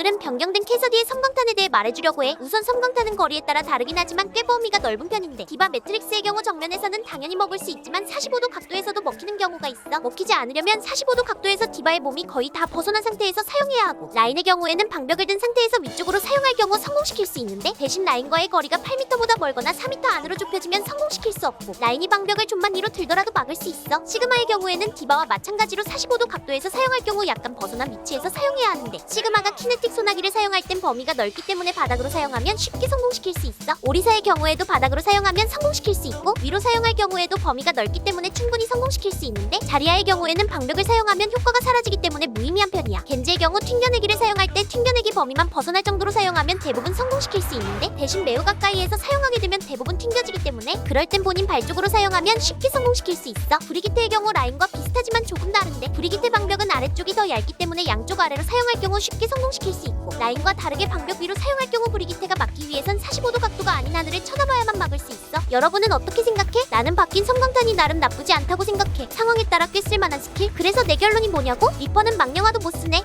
오늘은 변경된 캐서디의 섬광탄에 대해 말해주려고 해. 우선 섬광탄은 거리에 따라 다르긴 하지만 꽤 범위가 넓은 편인데 디바 매트릭스의 경우 정면에서는 당연히 먹을 수 있지만 45도 각도에서도 먹히는 경우가 있어. 먹히지 않으려면 45도 각도에서 디바의 몸이 거의 다 벗어난 상태에서 사용해야 하고 라인의 경우에는 방벽을 든 상태에서 위쪽으로 사용할 경우 성공시킬 수 있는데 대신 라인과의 거리가 8m보다 멀거나 4m 안으로 좁혀지면 성공시킬 수 없고 라인이 방벽을 좀만 위로 들더라도 막을 수 있어. 시그마의 경우에는 디바와 마찬가지로 45도 각도에서 사용할 경우 약간 벗어난 위치에서 사용해야 하는데 시그마가 키네틱 소나기를 사용할 땐 범위가 넓기 때문에 바닥으로 사용하면 쉽게 성공시킬 수 있어. 오리사의 경우에도 바닥으로 사용하면 성공시킬 수 있고 위로 사용할 경우에도 범위가 넓기 때문에 충분히 성공시킬 수 있는데 자리아의 경우에는 방벽을 사용하면 효과가 사라지기 때문에 무의미한 편이야. 겐지의 경우 튕겨내기를 사용할 때 튕겨내기 범위만 벗어날 정도로 사용하면 대부분 성공시킬 수 있는데 대신 매우 가까이에서 사용하게 되면 대부분 튕겨지기 때문에 그럴 땐 본인 발 쪽으로 사용하면 쉽게 성공시킬 수 있어. 브리기테의 경우 라인과 비슷하지만 조금 다른데 브리기테 방벽은 아래쪽이 더 얇기 때문에 양쪽 아래로 사용할 경우 쉽게 성공시킬 수 있고 라인과 다르게 방벽 위로 사용할 경우 브리기테가 막기 위해선 45도 각도가 아닌 하늘을 쳐다봐야만 막을 수 있어. 여러분은 어떻게 생각해? 나는 바뀐 성광탄이 나름 나쁘지 않다고 생각해. 상황에 따라 꽤 쓸만한 스킬. 그래서 내 결론이 뭐냐고? 리퍼는 망령화도 못 쓰네.